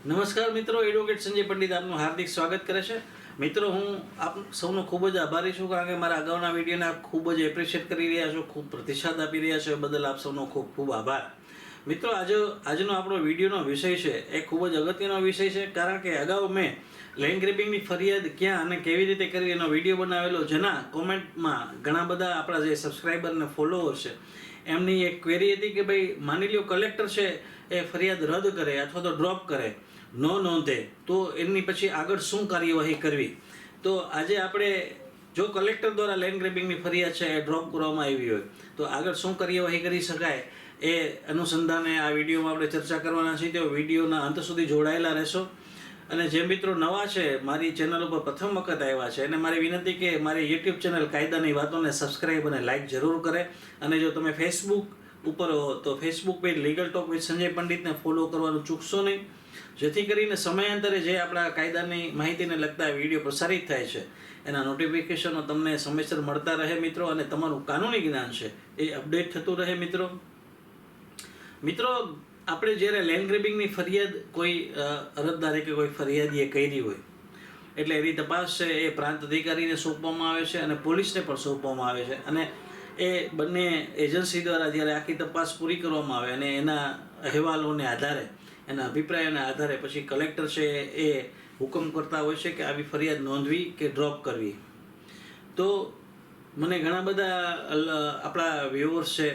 નમસ્કાર મિત્રો એડવોકેટ સંજય પંડિત આપનું હાર્દિક સ્વાગત કરે છે. મિત્રો, હું આપ સૌનો ખૂબ જ આભારી છું કારણ કે મારા અગાઉના વિડીયોને આપ ખૂબ જ એપ્રિશિએટ કરી રહ્યા છો, ખૂબ પ્રતિસાદ આપી રહ્યા છો. એ બદલ આપ સૌનો ખૂબ ખૂબ આભાર. મિત્રો, આજે, આજનો આપણો વિડીયોનો વિષય છે, એ ખૂબ જ અગત્યનો વિષય છે, કારણ કે અગાઉ મેં લેન્ડ ગ્રેબિંગની ફરિયાદ ક્યાં અને કેવી રીતે કરવી એનો વીડિયો બનાવેલો, જેના કોમેન્ટમાં ઘણા બધા આપણા જે સબસ્ક્રાઈબર અને ફોલોઅર છે એમની એક ક્વેરી હતી કે ભાઈ, માની લ્યો કલેક્ટર છે, એ ફરિયાદ રદ કરે અથવા તો ડ્રોપ કરે, ન નોંધે, તો એમની પછી આગળ શું કાર્યવાહી કરવી? તો આજે આપણે, જો કલેક્ટર દ્વારા લેન્ડ ગ્રેબિંગની ફરિયાદ છે, એ ડ્રોપ કરવામાં આવી હોય, તો આગળ શું કાર્યવાહી કરી શકાય? એ અનુસંધાને આ વિડીયોમાં આપણે ચર્ચા કરવાના છીએ, તો વિડીયોના અંત સુધી જોડાયેલા રહેશો. અને જે મિત્રો નવા છે, મારી ચેનલ ઉપર પ્રથમ વખત આવ્યા છે અને મારી વિનંતી કે મારી યુટ્યુબ ચેનલ કાયદાની વાતોને સબસ્ક્રાઈબ અને લાઇક જરૂર કરે. અને જો તમે ફેસબુક ઉપર હો, તો Facebook page legal talk with Sanjay પંડિતને follow કરવાનું ચૂકશો નહીં. જેથી કરીને સમયાંતરે જે આપણા કાયદાની માહિતીને લગતા વીડિયો પ્રસારિત થાય છે, એના નોટિફિકેશનો તમને સમયસર મળતા રહે મિત્રો, અને તમારું કાનૂની જ્ઞાન છે, એ અપડેટ થતું રહે મિત્રો. મિત્રો આપણે જ્યારે લેન્ડ ગ્રેબિંગની ફરિયાદ કોઈ અરજદારે કે કોઈ ફરિયાદીએ કરી હોય, એટલે એની તપાસ છે, એ પ્રાંત અધિકારીને સોંપવામાં આવે છે અને પોલીસને પણ સોંપવામાં આવે છે. અને એ બંને એજન્સી દ્વારા જ્યારે આખી તપાસ પૂરી કરવામાં આવે અને એના અહેવાલોને આધારે, એના અભિપ્રાયોના આધારે પછી કલેક્ટર છે એ હુકમ કરતા હોય છે કે આવી ફરિયાદ નોંધવી કે ડ્રોપ કરવી. તો મને ઘણા બધા આપણા વ્યુઅર્સ છે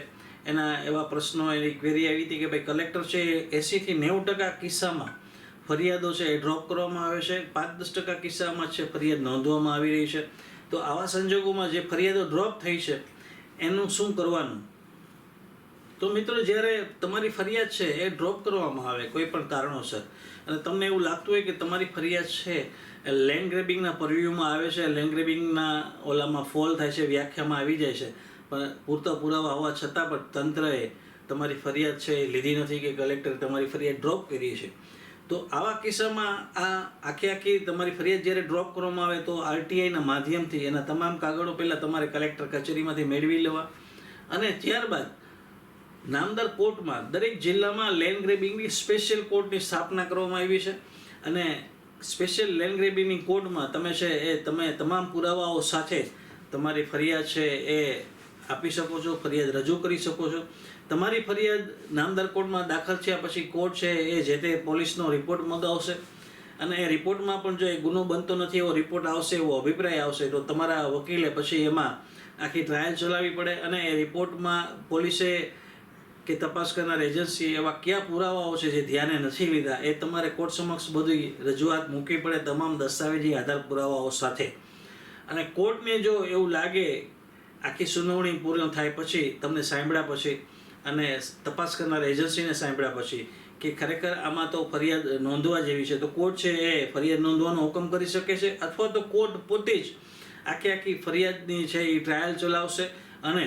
એના એવા પ્રશ્નો એની ક્વેરી આવી હતી કે ભાઈ કલેક્ટર છે એસીથી નેવું ટકા કિસ્સામાં ફરિયાદો છે એ ડ્રોપ કરવામાં આવે છે. પાંચ દસ ટકા કિસ્સામાં છે ફરિયાદ નોંધવામાં આવી રહી છે. તો આવા સંજોગોમાં જે ફરિયાદો ડ્રોપ થઈ છે, એનું શું કરવાનું? તો મિત્રો જ્યારે તમારી ફરિયાદ છે એ ડ્રોપ કરવામાં આવે કોઈ પણ કારણોસર, અને તમને એવું લાગતું હોય કે તમારી ફરિયાદ છે એ લેન્ડ ગ્રેબિંગના પરવ્યુમાં આવે છે લેન્ડ ગ્રેબિંગના ઓલામાં ફોલ થાય છે, વ્યાખ્યામાં આવી જાય છે પૂરતા પુરાવા હોવા છતાં પણ તંત્રએ તમારી ફરિયાદ છે એ લીધી નથી કે કલેક્ટરે તમારી ફરિયાદ ડ્રોપ કરી છે. તો આવા કિસ્સામાં આ આખી આખી તમારી ફરિયાદ જ્યારે ડ્રોપ કરવામાં આવે તો આરટીઆઈના માધ્યમથી એના તમામ કાગળો પહેલાં તમારે કલેક્ટર કચેરીમાંથી મેળવી લેવા. અને ત્યારબાદ નામદાર કોર્ટમાં દરેક જિલ્લામાં લેન્ડ ગ્રેબિંગની સ્પેશિયલ કોર્ટની સ્થાપના કરવામાં આવી છે. અને સ્પેશિયલ લેન્ડ ગ્રેબિંગની કોર્ટમાં તમે છે એ તમે તમામ પુરાવાઓ સાથે તમારી ફરિયાદ છે એ આપી શકો છો, ફરિયાદ રજૂ કરી શકો છો. તમારી ફરિયાદ નામદાર કોર્ટમાં દાખલ થયા પછી કોર્ટ છે એ જે તે પોલીસનો રિપોર્ટ મગાવશે. અને એ રિપોર્ટમાં પણ જો એ ગુનો બનતો નથી, એવો રિપોર્ટ આવશે, એવો અભિપ્રાય આવશે, તો તમારા વકીલે પછી એમાં આખી ટ્રાયલ ચલાવવી પડે અને એ રિપોર્ટમાં પોલીસે કે તપાસ કરનાર એજન્સી એવા કયા પુરાવાઓ છે જે ધ્યાને નથી લીધા, એ તમારે કોર્ટ સમક્ષ બધી રજૂઆત મૂકવી પડે તમામ દસ્તાવેજી આધાર પુરાવાઓ સાથે. અને કોર્ટને જો એવું લાગે આખી સુનાવણી પૂર્ણ થાય પછી તમને સાંભળ્યા પછી અને તપાસ કરનાર એજન્સીને સાંભળ્યા પછી કે ખરેખર આમાં તો ફરિયાદ નોંધવા જેવી છે. તો કોર્ટ છે એ ફરિયાદ નોંધવાનો હુકમ કરી શકે છે અથવા તો કોર્ટ પોતે જ આખી આખી ફરિયાદની છે એ ટ્રાયલ ચલાવશે અને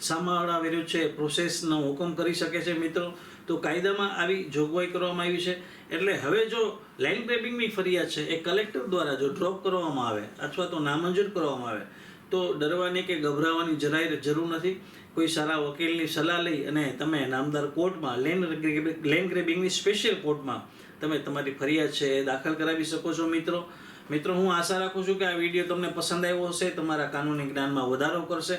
સામાવાળા વિરુદ્ધ છે પ્રોસેસનો હુકમ કરી શકે છે મિત્રો. તો કાયદામાં આવી જોગવાઈ કરવામાં આવી છે. એટલે હવે જો લેન્ડ ગ્રેબિંગની ફરિયાદ છે એ કલેક્ટર દ્વારા જો ડ્રોપ કરવામાં આવે અથવા તો નામંજૂર કરવામાં આવે તો ડરવાની કે ગભરાવાની જરાય જરૂર નથી. કોઈ સારા વકીલની સલાહ લઈ અને તમે નામદાર કોર્ટમાં લેન્ડ લેન્ડ ગ્રેબિંગની સ્પેશિયલ કોર્ટમાં તમે તમારી ફરિયાદ છે એ દાખલ કરાવી શકો છો મિત્રો. મિત્રો, હું આશા રાખું છું કે આ વીડિયો તમને પસંદ આવ્યો હશે, તમારા કાનૂની જ્ઞાનમાં વધારો કરશે.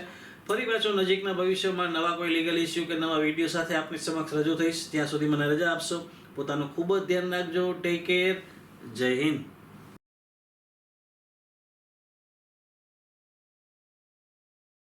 ફરી પાછો નજીકના ભવિષ્યમાં નવા કોઈ લીગલ ઇસ્યુ કે નવા વીડિયો સાથે આપની સમક્ષ રજૂ થઈશ. ત્યાં સુધી મને રજા આપશો. પોતાનું ખૂબ જ ધ્યાન રાખજો. ટેક કેર જય હિન્દ.